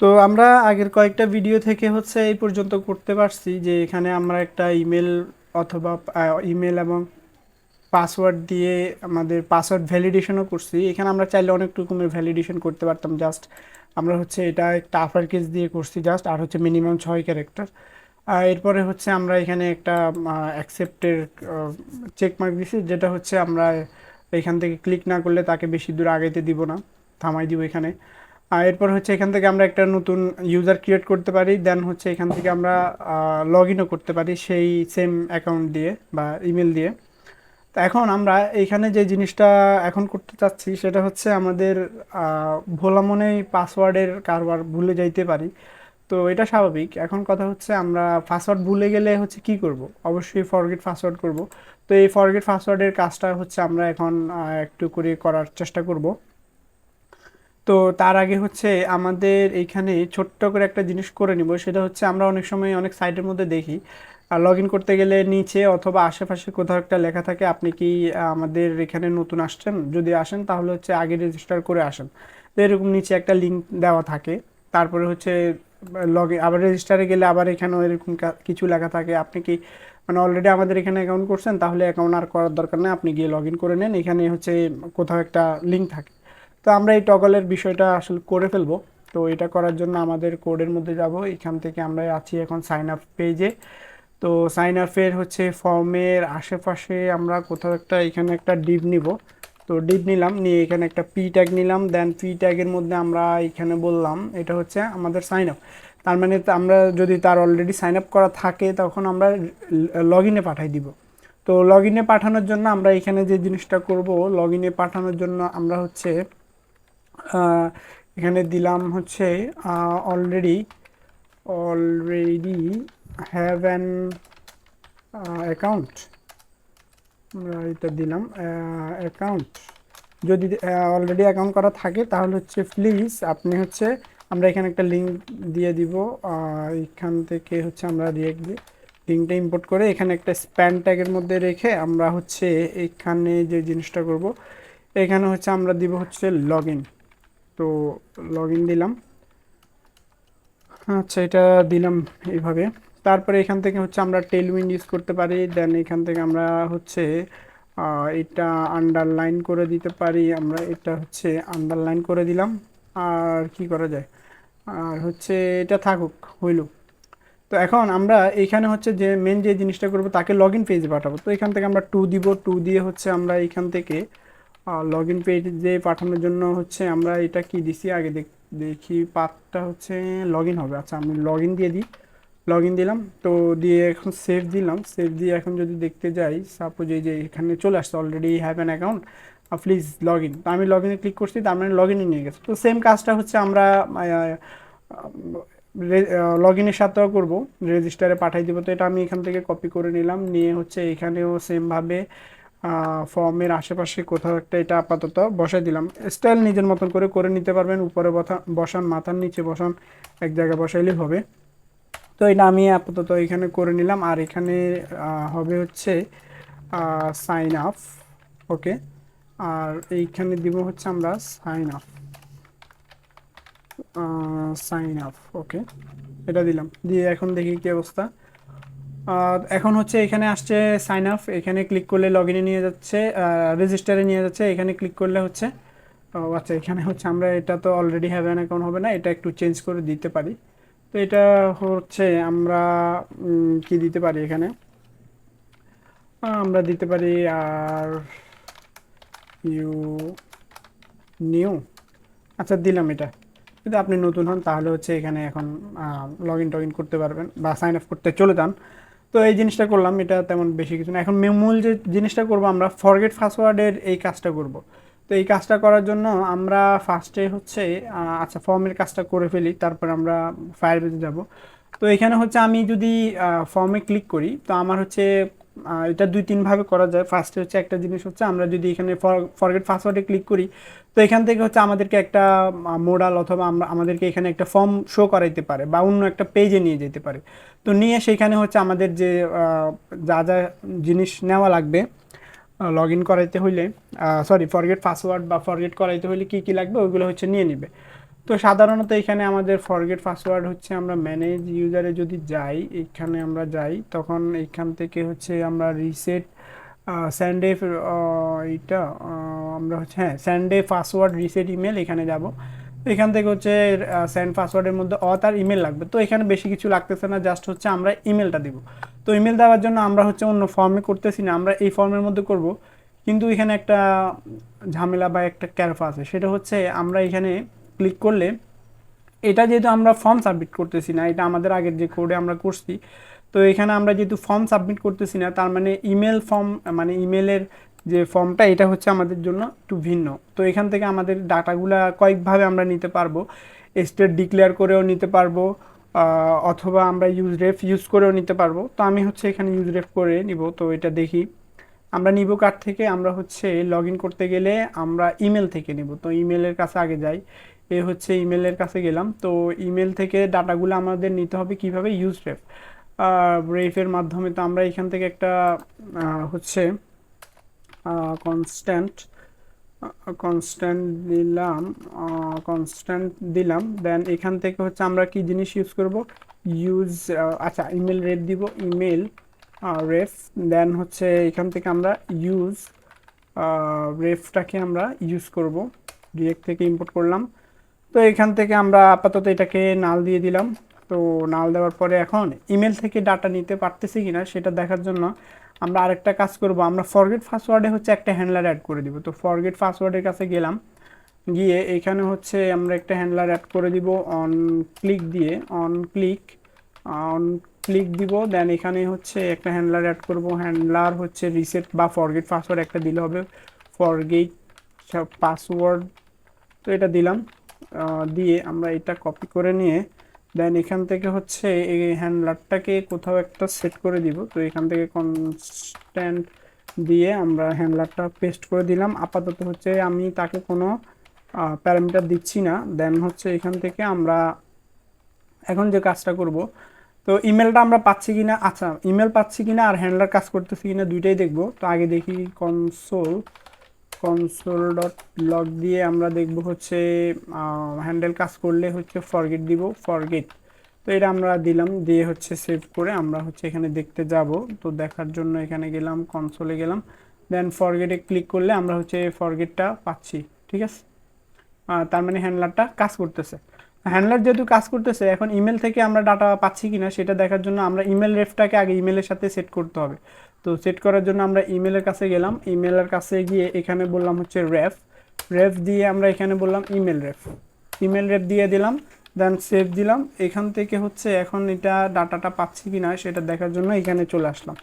তো আমরা আগের কয়েকটা ভিডিও থেকে হচ্ছে এই পর্যন্ত করতে পারছি যে এখানে আমরা একটা ইমেল অথবা ইমেল এবং পাসওয়ার্ড দিয়ে আমাদের পাসওয়ার্ড ভ্যালিডেশনও করছি। এখানে আমরা চাইলে অনেক রকমের ভ্যালিডেশন করতে পারতাম। জাস্ট আমরা হচ্ছে এটা একটা আফার কেস দিয়ে করছি জাস্ট আর হচ্ছে মিনিমাম ছয় ক্যারেক্টার আর এরপরে হচ্ছে আমরা এখানে একটা অ্যাকসেপ্টের চেক মার্ক দিছি, যেটা হচ্ছে আমরা এখান থেকে ক্লিক না করলে তাকে বেশি দূর আগাইতে দিব না, থামাই দিব এখানে। এরপর হচ্ছে এখান থেকে আমরা একটা নতুন ইউজার ক্রিয়েট করতে পারি দেন হচ্ছে এখান থেকে আমরা লগ ইনও করতে পারি সেই সেম অ্যাকাউন্ট দিয়ে বা ইমেল দিয়ে। তো এখন আমরা এইখানে যে জিনিসটা এখন করতে চাচ্ছি সেটা হচ্ছে আমাদের ভোলা মনেই পাসওয়ার্ডের কারবার ভুলে যাইতে পারি। তো এটা স্বাভাবিক। এখন কথা হচ্ছে আমরা পাসওয়ার্ড ভুলে গেলে হচ্ছে কি করব? অবশ্যই ফরগেট পাসওয়ার্ড করব। তো এই ফরগেট পাসওয়ার্ডের কাজটা হচ্ছে আমরা এখন একটু করে করার চেষ্টা করব। তো তার আগে হচ্ছে আমাদের এইখানে ছোট্ট করে একটা জিনিস করে নিব, সেটা হচ্ছে আমরা অনেক সময় অনেক সাইটের মধ্যে দেখি। আর লগ ইন করতে গেলে নিচে অথবা আশেপাশে কোথাও একটা লেখা থাকে, আপনি কি আমাদের এখানে নতুন আসছেন? যদি আসেন তাহলে হচ্ছে আগে রেজিস্টার করে আসেন। তো এরকম নিচে একটা লিঙ্ক দেওয়া থাকে। তারপরে হচ্ছে লগ আবার রেজিস্টারে গেলে আবার এখানেও এরকম কিছু লেখা থাকে। আপনি কি মানে অলরেডি আমাদের এখানে অ্যাকাউন্ট করছেন, তাহলে অ্যাকাউন্ট আর করার দরকার নেই। আপনি গিয়ে লগ ইন করে নেন। এখানে হচ্ছে কোথাও একটা লিঙ্ক থাকে। তো আমরা এই টগলের বিষয়টা আসলে করে ফেলব। তো এটা করার জন্য আমাদের কোডের মধ্যে যাব। এখান থেকে আমরা আছি এখন সাইন আপ পেজে তো সাইন আপের হচ্ছে ফর্মের আশেপাশে আমরা কোথাও একটা, এখানে একটা ডিপ নিব। তো ডিপ নিলাম, নিয়ে এখানে একটা পি ট্যাগ নিলাম। দেন পি ট্যাগের মধ্যে আমরা এখানে বললাম, এটা হচ্ছে আমাদের সাইন আপ তার মানে আমরা যদি তার অলরেডি সাইন আপ করা থাকে, তখন আমরা লগ ইনে পাঠাই দিব। তো লগ ইনে পাঠানোর জন্য আমরা এখানে যে জিনিসটা করব লগ ইনে পাঠানোর জন্য আমরা হচ্ছে এখানে দিলাম হচ্ছে already already have an account আমরা এটা দিলাম অ্যাকাউন্ট যদি অলরেডি অ্যাকাউন্ট করা থাকে, তাহলে হচ্ছে প্লিজ আপনি হচ্ছে, আমরা এখানে একটা লিঙ্ক দিয়ে দিব এখান থেকে হচ্ছে আমরা দিয়ে লিঙ্কটা ইম্পোর্ট করে এখানে একটা স্প্যান ট্যাগের মধ্যে রেখে আমরা হচ্ছে এখানে যে জিনিসটা করব, এখানে হচ্ছে আমরা দিব হচ্ছে লগ ইন তো লগ ইন দিলাম। আচ্ছা এটা দিলাম এইভাবে। তারপরে এখান থেকে হচ্ছে আমরা টেলউইন ইউজ করতে পারি। দেন এখান থেকে আমরা হচ্ছে এটা আন্ডারলাইন করে দিতে পারি। আমরা এটা হচ্ছে আন্ডারলাইন করে দিলাম। আর কি করা যায়? আর হচ্ছে এটা থাকুক, হইল। তো এখন আমরা এখানে হচ্ছে যে মেন যে জিনিসটা করব, তাকে লগ ইন পেজে পাঠাবো। তো এখান থেকে আমরা টু দিব। টু দিয়ে হচ্ছে আমরা এখান থেকে লগ ইন পেজে পাঠানোর জন্য হচ্ছে আমরা এটা কি দিছি? আগে দেখি পাথটা হচ্ছে লগ ইন হবে। আচ্ছা আমি লগ ইন দিয়ে দিই। লগ ইন দিলাম। তো দিয়ে এখন সেভ দিলাম। সেভ দিয়ে এখন যদি দেখতে যাই সাপোজ এই যে এখানে চলে আসছে already have an account please log in তো আমি লগ ইনে ক্লিক করছি, তার মানে লগ ইনে নিয়ে গেছে। তো সেম কাজটা হচ্ছে আমরা লগ ইনের সাথেও করব। রেজিস্টারে পাঠাই দেবো। তো এটা আমি এখান থেকে কপি করে নিলাম। নিয়ে হচ্ছে এখানেও সেমভাবে ফর্মের আশেপাশে কোথাও একটা এটা আপাতত বসাই দিলাম। স্টাইল নিজের মতন করে করে নিতে পারবেন, উপরে বসান, মাথার নিচে বসান, এক জায়গায় বসাইলেই হবে। তো এটা আমি আপাতত এখানে করে নিলাম, আর এখানে হবে হচ্ছে সাইন আপ ওকে আর এইখানে দিব হচ্ছে আমরা sign up sign up okay এটা দিলাম। দিয়ে এখন দেখি কি অবস্থা। এখন হচ্ছে এখানে আসছে সাইন আপ এখানে ক্লিক করলে লগ ইনে নিয়ে যাচ্ছে রেজিস্টারে নিয়ে যাচ্ছে, এখানে ক্লিক করলে হচ্ছে, ও আচ্ছা এখানে হচ্ছে আমরা এটা তো অলরেডি হ্যাভ অ্যান অ্যাকাউন্ট হবে না, এটা একটু চেঞ্জ করে দিতে পারি। তো এটা হচ্ছে আমরা কি দিতে পারি এখানে? আমরা দিতে পারি আর ইউ নিউ আচ্ছা দিলাম এটা। যদি আপনি নতুন হন তাহলে হচ্ছে এখানে এখন লগ ইন টগ ইন করতে পারবেন বা সাইন আপ করতে চলে যান। তো এই জিনিসটা করলাম, এটা তেমন বেশি কিছু না। এখন মূল যে জিনিসটা করব আমরা ফরগেট পাসওয়ার্ডের এই কাজটা করব। তো এই কাজটা করার জন্য আমরা ফার্স্টে হচ্ছে আচ্ছা ফর্মের কাজটা করে ফেলি, তারপর আমরা ফায়ার বেজে যাব। তো এখানে হচ্ছে আমি যদি ফর্মে ক্লিক করি, তো আমার হচ্ছে এটা দুই তিনভাবে করা যায়। ফার্স্টে হচ্ছে একটা জিনিস হচ্ছে, আমরা যদি এখানে ফরগেট পাসওয়ার্ডে ক্লিক করি, তো এখান থেকে হচ্ছে আমাদেরকে একটা মোডাল অথবা আমরা, আমাদেরকে এখানে একটা ফর্ম শো করাইতে পারে বা অন্য একটা পেজে নিয়ে যেতে পারে। তো নিয়ে সেইখানে হচ্ছে আমাদের যে যা যা জিনিস নেওয়া লাগবে লগ ইন করাইতে হইলে সরি ফরগেট পাসওয়ার্ড বা ফরগেট করাইতে হইলে কী কী লাগবে ওইগুলো হচ্ছে নিয়ে নেবে। তো সাধারণত এখানে আমাদের ফরগেট পাসওয়ার্ড হচ্ছে আমরা ম্যানেজ ইউজারে যদি যাই, এখানে আমরা যাই, তখন এখান থেকে হচ্ছে আমরা রিসেট স্যান্ডে এইটা আমরা হচ্ছে হ্যাঁ স্যান্ডে পাসওয়ার্ড রিসেট ইমেল এখানে যাব। তো এখান থেকে হচ্ছে স্যান্ড পাসওয়ার্ডের মধ্যে অথ আর ইমেল লাগবে। তো এখানে বেশি কিছু লাগতেছে না জাস্ট হচ্ছে আমরা ইমেলটা দিব। তো ইমেল দেওয়ার জন্য আমরা হচ্ছে অন্য ফর্মে করতেছি না, আমরা এই ফর্মের মধ্যে করব। কিন্তু এখানে একটা ঝামেলা বা একটা ক্যারফা আছে, সেটা হচ্ছে আমরা এখানে ক্লিক করলে এটা যেহেতু আমরা ফর্ম সাবমিট করতেছি না, এটা আমাদের আগের যে কোডে আমরা করছি, তো এখানে আমরা যেহেতু ফর্ম সাবমিট করতেছি না, তার মানে ইমেল ফর্ম মানে ইমেলের যে ফর্মটা এটা হচ্ছে আমাদের জন্য একটু ভিন্ন। তো এখান থেকে আমাদের ডাটাগুলা কয়েকভাবে আমরা নিতে পারব। স্টেট ডিক্লেয়ার করেও নিতে পারব অথবা আমরা ইউজ রেফ ইউজ করেও নিতে পারব। তো আমি হচ্ছে এখানে ইউজ রেফ করে নিব, তো এটা দেখি। আমরা নিব কার্ড থেকে? আমরা হচ্ছে লগ ইন করতে গেলে আমরা ইমেল থেকে নিব। তো ইমেলের কাছে আগে যাই। এ হচ্ছে ইমেলের কাছে গেলাম। তো ইমেল থেকে ডাটাগুলো আমাদের নিতে হবে কীভাবে? ইউজ রেফ রেফের মাধ্যমে তো আমরা এখান থেকে একটা হচ্ছে কনস্ট্যান্ট কনস্ট্যান্ট দিলাম কনস্ট্যান্ট দিলাম দেন এখান থেকে হচ্ছে আমরা কি জিনিস ইউজ করব? ইউজ আচ্ছা ইমেল রেফ দিব ইমেল রেফ দেন হচ্ছে এখান থেকে আমরা ইউজ রেফটাকে আমরা ইউজ করব। ডিরেক্ট থেকে ইম্পোর্ট করলাম। তো এখান থেকে আমরা আপাতত এটাকে নাল দিয়ে দিলাম। তো নাল দেওয়ার পরে এখন ইমেল থেকে ডাটা নিতে পারতেছি কিনা সেটা দেখার জন্য আমরা আরেকটা কাজ করব, আমরা ফরগেট পাসওয়ার্ডে হচ্ছে একটা হ্যান্ডলার অ্যাড করে দিব। তো ফরগেট পাসওয়ার্ডের কাছে গেলাম, গিয়ে এখানে হচ্ছে আমরা একটা হ্যান্ডলার অ্যাড করে দিব অন ক্লিক দিয়ে অন ক্লিক অন ক্লিক দিব দেন এখানে হচ্ছে একটা হ্যান্ডলার অ্যাড করব হ্যান্ডলার হচ্ছে রিসেট বা ফরগেট পাসওয়ার্ড একটা দিলে হবে ফরগেট পাসওয়ার্ড তো এটা দিলাম দিয়ে আমরা এটা কপি করে নিয়ে দেন এখান থেকে হচ্ছে এই হ্যান্ডলারটাকে কোথাও একটা সেট করে দিব। তো এখান থেকে কনস্ট্যান্ট দিয়ে আমরা হ্যান্ডলারটা পেস্ট করে দিলাম। আপাতত হচ্ছে আমি তাকে কোনো প্যারামিটার দিচ্ছি না। দেন হচ্ছে এখান থেকে আমরা এখন যে কাজটা করব, তো ইমেলটা আমরা পাচ্ছি কি না আচ্ছা ইমেল পাচ্ছি কি না আর হ্যান্ডলার কাজ করতেছি কি না দুইটাই দেখব। তো আগে দেখি কনসোল কনসোল ডট লগ দিয়ে আমরা দেখব হচ্ছে হ্যান্ডেল কাজ করলে হচ্ছে ফরগেট দিব ফরগেট তো এটা আমরা দিলাম, দিয়ে হচ্ছে সেভ করে আমরা হচ্ছে এখানে দেখতে যাব। তো দেখার জন্য এখানে গেলাম কনসোলে গেলাম। দেন ফরগেটে ক্লিক করলে আমরা হচ্ছে ফরগেটটা পাচ্ছি, ঠিক আছে? তার মানে হ্যান্ডলারটা কাজ করতেছে। হ্যান্ডলার যেহেতু কাজ করতেছে, এখন ইমেল থেকে আমরা ডাটা পাচ্ছি কিনা সেটা দেখার জন্য আমরা ইমেল রেফটাকে আগে ইমেলের সাথে সেট করতে হবে। তো সেট করার জন্য আমরা ইমেলের কাছে গেলাম। ইমেলের কাছে গিয়ে এখানে বললাম হচ্ছে রেফ রেফ দিয়ে আমরা এখানে বললাম ইমেল রেফ ইমেল রেফ দিয়ে দিলাম দেন সেভ দিলাম। এখান থেকে হচ্ছে এখন এটা ডাটাটা পাচ্ছি কি না সেটা দেখার জন্য এখানে চলে আসলাম।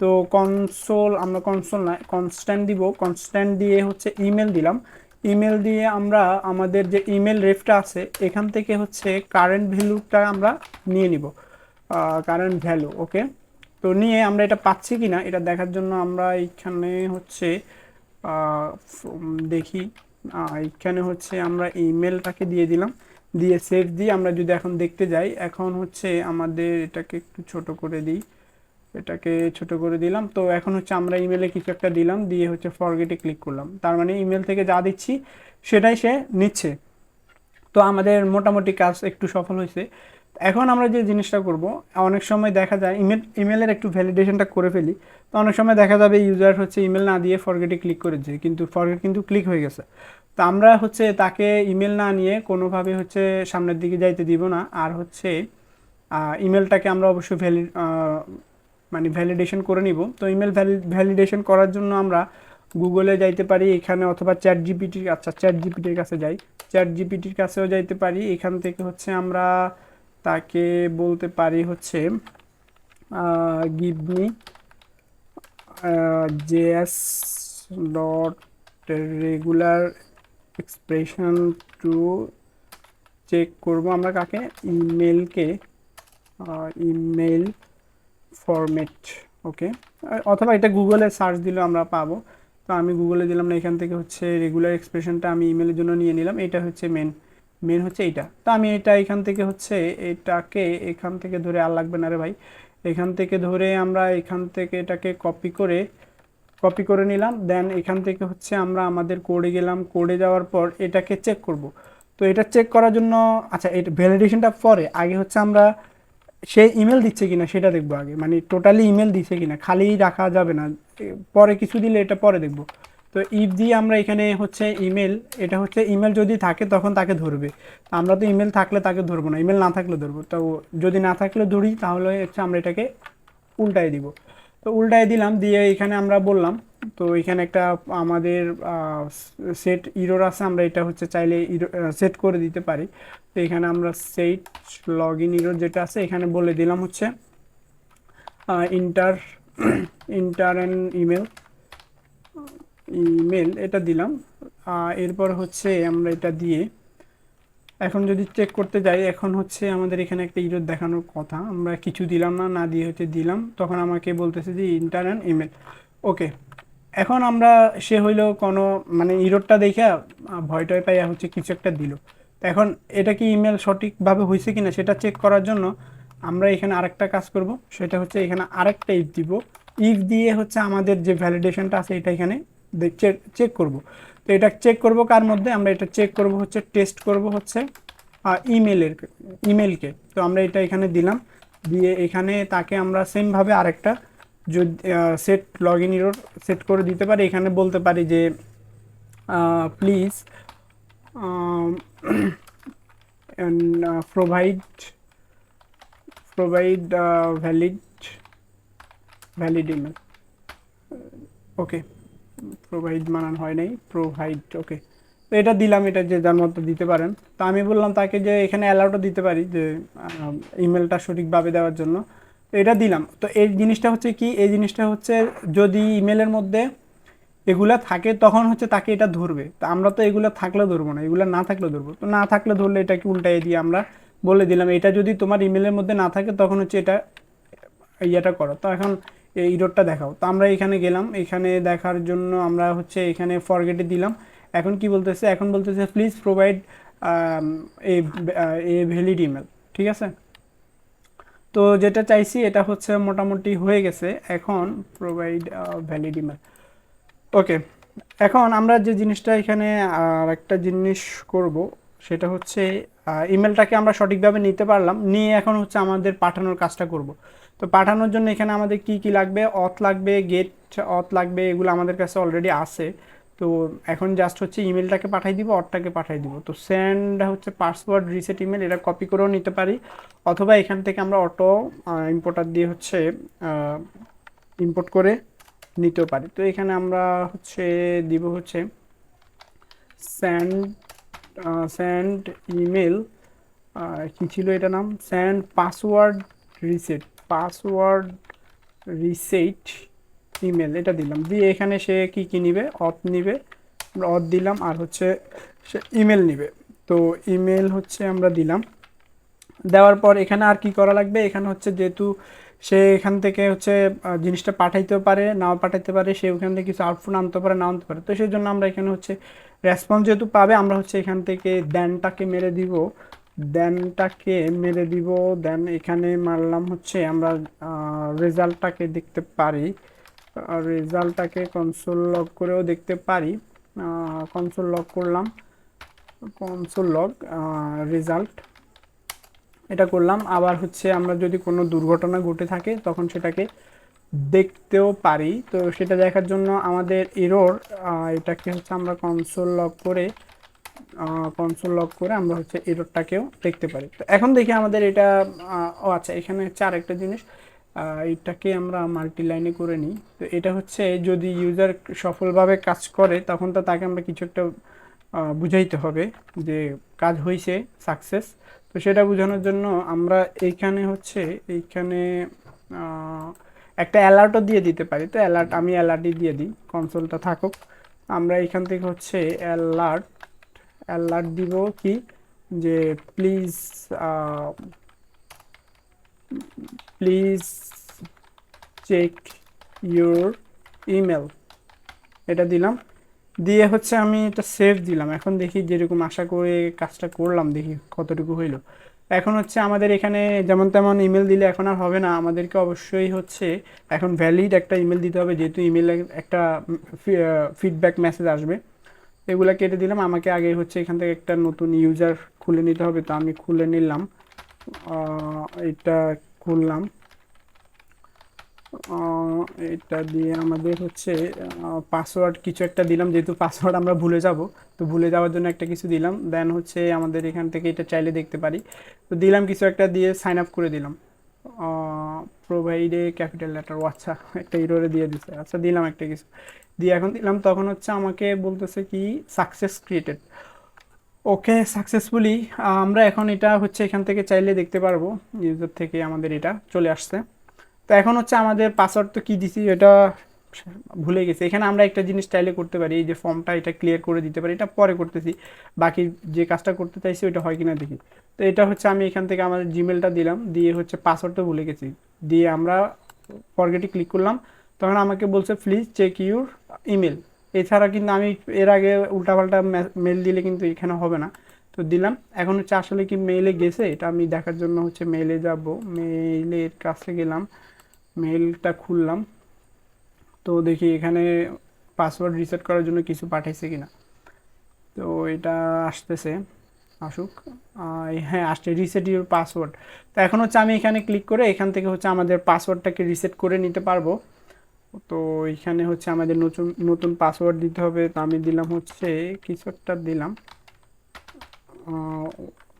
তো কনসোল আমরা কনসোল না কনস্ট্যান্ট দিব। কনস্ট্যান্ট দিয়ে হচ্ছে ইমেল দিলাম। ইমেল দিয়ে আমরা আমাদের যে ইমেল রেফটা আছে, এখান থেকে হচ্ছে কারেন্ট ভ্যালুটা আমরা নিয়ে নিব। কারেন্ট ভ্যালু ওকে তো নিয়ে আমরা এটা পাচ্ছি কি না এটা দেখার জন্য আমরা এইখানে হচ্ছে দেখি। এইখানে হচ্ছে আমরা ইমেলটাকে দিয়ে দিলাম। দিয়ে সেভ দিয়ে আমরা যদি এখন দেখতে যাই, এখন হচ্ছে আমাদের এটাকে একটু ছোট করে দিই। এটাকে ছোট করে দিলাম। তো এখন হচ্ছে আমরা ইমেলে কিছু একটা দিলাম, দিয়ে হচ্ছে ফরগেটে ক্লিক করলাম। তার মানে ইমেল থেকে যা দিচ্ছি, সেটাই সে নিচ্ছে। তো আমাদের মোটামুটি কাজ একটু সফল হয়েছে। এখন আমরা যে জিনিসটা করব, অনেক সময় দেখা যায়, ইমেল, ইমেলের একটু ভ্যালিডেশনটা করে ফেলি, তো অনেক সময় দেখা যাবে ইউজার হচ্ছে ইমেল না দিয়ে ফরগেটে ক্লিক করেছে কিন্তু ফরগেট কিন্তু ক্লিক হয়ে গেছে। তো আমরা হচ্ছে তাকে ইমেল না নিয়ে কোনোভাবে হচ্ছে সামনের দিকে যাইতে দিব না, আর হচ্ছে ইমেলটাকে আমরা অবশ্যই ভ্যালি মানে ভ্যালিডেশন করে নিব। তো ইমেল ভ্যালিডেশন করার জন্য আমরা গুগলে যাইতে পারি, এখানে অথবা চ্যাট জিপিটির আচ্ছা চ্যাট জিপিটির কাছে যাই। চ্যাট জিপিটির কাছেও যাইতে পারি, এখান থেকে হচ্ছে আমরা তাকে বলতে পারি হচ্ছে give me JS dot regular expression to check করব। আমরা কাকে? ইমেলকে ইমেল ফরম্যাট ওকে অথবা এটা গুগলে সার্চ দিলেও আমরা পাবো। তো আমি গুগলে দিলাম না, এখান থেকে হচ্ছে রেগুলার এক্সপ্রেশনটা আমি ইমেলের জন্য নিয়ে নিলাম। এটা হচ্ছে মেন মেন হচ্ছে এইটা। তো আমি এটা এখান থেকে হচ্ছে এটাকে এখান থেকে ধরে আর লাগবে না রে ভাই। এখান থেকে ধরে আমরা এখান থেকে এটাকে কপি করে কপি করে নিলাম। দেন এখান থেকে হচ্ছে আমরা আমাদের কোডে গেলাম। কোডে যাওয়ার পর এটাকে চেক করব। তো এটা চেক করার জন্য আচ্ছা এটা ভ্যালিডেশনটা পরে। আগে হচ্ছে আমরা সে ইমেল দিচ্ছে কিনা সেটা দেখব আগে। মানে টোটালি ইমেল দিচ্ছে কিনা। খালি রাখা যাবে না। পরে কিছু দিলে এটা পরে দেখব। তো ইফ দিয়ে আমরা এখানে হচ্ছে ইমেল এটা হচ্ছে ইমেল যদি থাকে তখন তাকে ধরবে। আমরা তো ইমেল থাকলে তাকে ধরবো না ইমেল না থাকলে ধরবো। তো যদি না থাকলে ধরি, তাহলে হচ্ছে আমরা এটাকে উল্টায় দিব। তো উল্টায় দিলাম, দিয়ে এখানে আমরা বললাম, তো এখানে একটা আমাদের সেট ইরোর আছে, আমরা এটা হচ্ছে চাইলে ইরো সেট করে দিতে পারি। তো এখানে আমরা সেট লগ ইন ইরোর যেটা আছে, এখানে বলে দিলাম হচ্ছে enter enter and email email এটা দিলাম। এরপর হচ্ছে আমরা এটা দিয়ে, এখন যদি চেক করতে যাই, এখন হচ্ছে আমাদের এখানে একটা ইরোর দেখানোর কথা। আমরা কিছু দিলাম না না দিয়ে হচ্ছে দিলাম। তখন আমাকে বলতেছে যে ইন্টার অ্যান্ড ইমেল ওকে এখন আমরা, সে হইল কোনো মানে ইরোরটা দেখে ভয় টয় পাইয়া হচ্ছে কিছু একটা দিল। এখন এটা কি ইমেল সঠিকভাবে হয়েছে কিনা সেটা চেক করার জন্য আমরা এখানে আরেকটা কাজ করব। সেটা হচ্ছে এখানে আরেকটা ইফ দিব। ইফ দিয়ে হচ্ছে আমাদের যে ভ্যালিডেশনটা আছে এটা এখানে চেক করব। তো এটা চেক করব কার মধ্যে? আমরা এটা চেক করব হচ্ছে টেস্ট করব হচ্ছে ইমেলের ইমেলকে তো আমরা এটা এখানে দিলাম। দিয়ে এখানে তাকে আমরা সেমভাবে আরেকটা যদি set log in error set করে দিতে পারি। এখানে বলতে পারি যে please provide provide valid valid email okay provide মানান হয় নাই প্রোভাইড ওকে তো এটা দিলাম, এটা যে যার মতো দিতে পারেন। তো আমি বললাম তাকে যে এখানে অ্যালাউটা দিতে পারি যে ইমেলটা সঠিকভাবে দেওয়ার জন্য। তো এটা দিলাম। তো এই জিনিসটা হচ্ছে কি? এই জিনিসটা হচ্ছে যদি ইমেলের মধ্যে এগুলা থাকে, তখন হচ্ছে তাকে এটা ধরবে। তো আমরা তো এগুলো থাকলে ধরবো না। এগুলো না থাকলে ধরবো। তো না থাকলে ধরলে এটাকে উল্টাই দিয়ে আমরা বলে দিলাম, এটা যদি তোমার ইমেলের মধ্যে না থাকে, তখন হচ্ছে এটা ইয়েটা করো। তো এখন ইরোডটা দেখাও। তো আমরা এখানে গেলাম, এখানে দেখার জন্য আমরা হচ্ছে এখানে ফরগেটে দিলাম। এখন কি বলতেছে? এখন বলতেছে please provide a a valid email ঠিক আছে? তো যেটা চাইছি এটা হচ্ছে মোটামুটি হয়ে গেছে। এখন প্রোভাইড ভ্যালিড ইমেল ওকে এখন আমরা যে জিনিসটা এখানে আর একটা জিনিস করব, সেটা হচ্ছে ইমেলটাকে আমরা সঠিকভাবে নিতে পারলাম। নিয়ে এখন হচ্ছে আমাদের পাঠানোর কাজটা করব। তো পাঠানোর জন্য এখানে আমাদের কি কি লাগবে? অথ লাগবে গেট অথ লাগবে, এগুলো আমাদের কাছে অলরেডি আছে। তো এখন জাস্ট হচ্ছে ইমেলটাকে পাঠাই দিব, অথটাকে পাঠাই দিব। তো সেন্ড হচ্ছে পাসওয়ার্ড রিসেট ইমেল এটা কপি করেও নিতে পারি। অথবা এখান থেকে আমরা অটো ইম্পোর্টার দিয়ে হচ্ছে ইম্পোর্ট করে নিতেও পারি। তো এখানে আমরা হচ্ছে দিব হচ্ছে স্যান্ড স্যান্ড ইমেল কী ছিল এটা নাম? Send password reset password reset email এটা দিলাম। দিয়ে এখানে সে কি কি নিবে? অথ নিবে, আমরা অথ দিলাম আর হচ্ছে সে ইমেল নিবে। তো ইমেল হচ্ছে আমরা দিলাম। দেওয়ার পর এখানে আর কি করা লাগবে? এখানে হচ্ছে যেহেতু সে এখান থেকে হচ্ছে জিনিসটা পাঠাইতেও পারে, নাও পাঠাইতে পারে, সে ওখান থেকে কিছু আউটপুট আনতে পারে না আনতে পারে। তো সেই জন্য আমরা এখানে হচ্ছে রেসপন্স যেহেতু পাবে, আমরা হচ্ছে এখান থেকে দেনটাকে মেরে দিব। দেনটাকে মেরে দিব। দেন এখানে মারলাম হচ্ছে আমরা রেজাল্টটাকে দেখতে পারি। রেজাল্টটাকে কনসোল লগ করেও দেখতে পারি। কনসোল লগ করলাম। কনসোল লগ রেজাল্ট এটা করলাম। আবার হচ্ছে আমরা যদি কোনো দুর্ঘটনা ঘটে থাকে, তখন সেটাকে দেখতেও পারি। তো সেটা দেখার জন্য আমাদের এরর এটাকে হচ্ছে আমরা কনসোল লগ করে কনসোল লক করে আমরা হচ্ছে এররটাকেও দেখতে পারি। তো এখন দেখি আমাদের এটা ও আচ্ছা এখানে হচ্ছে আরেকটা জিনিস এটাকে আমরা মাল্টি লাইনে করে নিই। তো এটা হচ্ছে যদি ইউজার সফলভাবে কাজ করে, তখন তো তাকে আমরা কিছু একটা বুঝাইতে হবে যে কাজ হয়েছে সাকসেস তো সেটা বোঝানোর জন্য আমরা এইখানে হচ্ছে, এইখানে একটা অ্যালার্টও দিয়ে দিতে পারি। তো অ্যালার্ট আমি অ্যালার্টই দিয়ে দিই কনসোলটা থাকুক। আমরা এখান থেকে হচ্ছে অ্যালার্ট অ্যালার্ট দিব কি? যে please please check your email. এটা দিলাম। দিয়ে হচ্ছে আমি এটা সেভ দিলাম। এখন দেখি যেরকম আশা করে কাজটা করলাম, দেখি কতটুকু হইল। এখন হচ্ছে আমাদের এখানে যেমন তেমন ইমেল দিলে এখন আর হবে না। আমাদেরকে অবশ্যই হচ্ছে এখন ভ্যালিড একটা ইমেল দিতে হবে, যেহেতু ইমেলে একটা ফিডব্যাক মেসেজ আসবে। এগুলা কেটে দিলাম। আমাকে আগে হচ্ছে এখান থেকে একটা নতুন ইউজার খুলে নিতে হবে, তো আমি খুলে নিলাম। এটা খুললাম। এটা দিয়ে আমাদের হচ্ছে পাসওয়ার্ড কিছু একটা দিলাম। যেহেতু পাসওয়ার্ড আমরা ভুলে যাব, তো ভুলে যাওয়ার জন্য একটা কিছু দিলাম। দেন হচ্ছে আমাদের এখান থেকে এটা চাইলে দেখতে পারি। তো দিলাম কিছু একটা দিয়ে সাইন আপ করে দিলাম। প্রোভাইডে ক্যাপিটাল লেটার ও আচ্ছা একটা ইরোরে দিয়ে দিছে। আচ্ছা দিলাম একটা কিছু। দিয়ে এখন দিলাম, তখন হচ্ছে আমাকে বলতেছে কি সাকসেস ক্রিয়েটেড ওকে সাকসেসফুলি আমরা এখন এটা হচ্ছে এখান থেকে চাইলে দেখতে পারব ইউজার থেকে আমাদের এটা চলে আসছে। তো এখন হচ্ছে আমাদের পাসওয়ার্ড তো কি দিছি, এটা ভুলে গেছি। এখানে আমরা একটা জিনিস চাইলে করতে পারি, এই যে ফর্মটা এটা ক্লিয়ার করে দিতে পারি, এটা পরে করতেছি। বাকি যে কাজটা করতে চাইছি, ওইটা হয় কিনা দেখি। তো এটা হচ্ছে আমি এখান থেকে আমার জিমেলটা দিলাম, দিয়ে হচ্ছে পাসওয়ার্ডটা ভুলে গেছি। দিয়ে আমরা ফরগেটে ক্লিক করলাম। তখন আমাকে বলছে প্লিজ চেক ইউর ইমেল এছাড়া কিন্তু আমি এর আগে উল্টাপাল্টা মেল দিলে কিন্তু এখানে হবে না। তো দিলাম। এখন হচ্ছে আসলে কি মেইলে গেছে, এটা আমি দেখার জন্য হচ্ছে মেইলে যাব। মেইলের কাছে গেলাম মেইলটা খুললাম। তো দেখি এখানে পাসওয়ার্ড রিসেট করার জন্য কিছু পাঠাইছে কিনা। তো এটা আসতেছে, আসুক। হ্যাঁ আসছে রিসেট ইউর পাসওয়ার্ড তো এখন হচ্ছে আমি এখানে ক্লিক করে এখান থেকে হচ্ছে আমাদের পাসওয়ার্ডটাকে রিসেট করে নিতে পারব। তো এখানে হচ্ছে আমাদের নতুন নতুন পাসওয়ার্ড দিতে হবে। তো আমি দিলাম হচ্ছে কিছু একটা দিলাম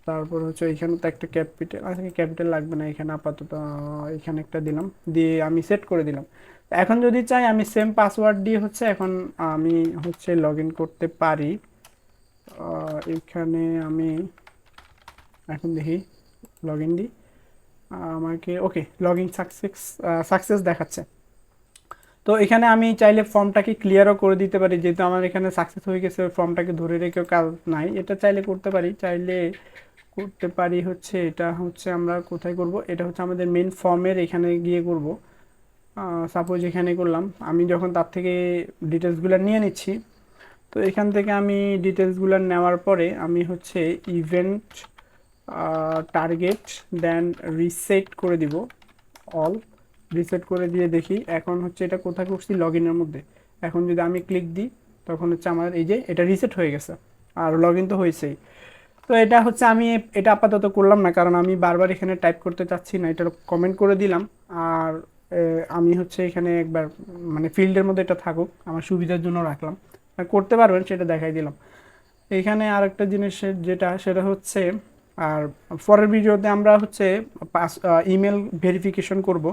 তারপর হচ্ছে এখানে তো একটা ক্যাপিটাল আচ্ছা ক্যাপিটাল লাগবে না এখানে আপাতত। এখানে একটা দিলাম। দিয়ে আমি সেট করে দিলাম। এখন যদি চাই আমি সেম পাসওয়ার্ড দিয়ে হচ্ছে এখন আমি হচ্ছে লগ করতে পারি। এখানে আমি এখন দেখি লগ ইন দিই আমাকে okay log in success success দেখাচ্ছে। তো এখানে আমি চাইলে ফর্মটাকে ক্লিয়ারও করে দিতে পারি, যেহেতু আমার এখানে সাকসেস হয়ে গেছে ফর্মটাকে ধরে রেখেও কাজ নাই। এটা চাইলে করতে পারি, চাইলে করতে পারি হচ্ছে এটা হচ্ছে আমরা কোথায় করব? এটা হচ্ছে আমাদের মেন ফর্মের এখানে গিয়ে করব। সাপোজ এখানে করলাম, আমি যখন তার থেকে ডিটেলসগুলো নিয়ে নিচ্ছি, তো এখান থেকে আমি ডিটেলসগুলো নেওয়ার পরে আমি হচ্ছে ইভেন্ট টার্গেট দেন রিসেট করে দিব অল রিসেট করে দিয়ে দেখি এখন হচ্ছে এটা কোথায় করছি লগ ইনের মধ্যে। এখন যদি আমি ক্লিক দিই, তখন হচ্ছে আমার এই যে এটা রিসেট হয়ে গেছে। আর লগ ইন তো হয়েছেই। তো এটা হচ্ছে আমি, এটা আপাতত করলাম না, কারণ আমি বারবার এখানে টাইপ করতে চাচ্ছি না, এটা কমেন্ট করে দিলাম। আর আমি হচ্ছে এখানে একবার মানে ফিল্ডের মধ্যে এটা থাকুক, আমার সুবিধার জন্য রাখলাম। আর করতে পারবেন, সেটা দেখাই দিলাম। এখানে আরেকটা জিনিসের যেটা, সেটা হচ্ছে, আর পরের ভিডিওতে আমরা হচ্ছে পাস ইমেল ভেরিফিকেশন করব।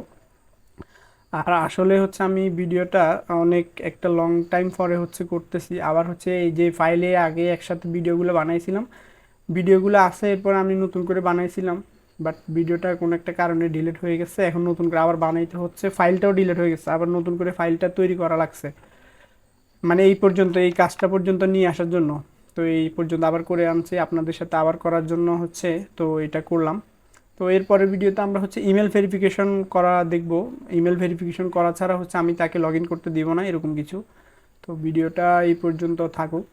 আর আসলে হচ্ছে আমি ভিডিওটা অনেক একটা লং টাইম পরে হচ্ছে করতেছি। আবার হচ্ছে এই যে ফাইলে আগে একসাথে ভিডিওগুলো বানাইছিলাম, ভিডিওগুলো আছে, এরপর আমি নতুন করে বানাইছিলাম বাট ভিডিওটা কোনো একটা কারণে ডিলিট হয়ে গেছে। এখন নতুন করে আবার বানাইতে হচ্ছে ফাইলটাও ডিলিট হয়ে গেছে, আবার নতুন করে ফাইলটা তৈরি করা লাগছে। মানে এই পর্যন্ত, এই কাজটা পর্যন্ত নিয়ে আসার জন্য। তো এই পর্যন্ত আবার করে আনছি, আপনাদের সাথে আবার করার জন্য হচ্ছে, তো এটা করলাম। তো এরপরের ভিডিওতে আমরা হচ্ছে ইমেল ভেরিফিকেশন করা দেখব। ইমেল ভেরিফিকেশন করা ছাড়া হচ্ছে আমি তাকে লগ করতে দিব না, এরকম কিছু। তো ভিডিওটা এই পর্যন্ত থাকুক।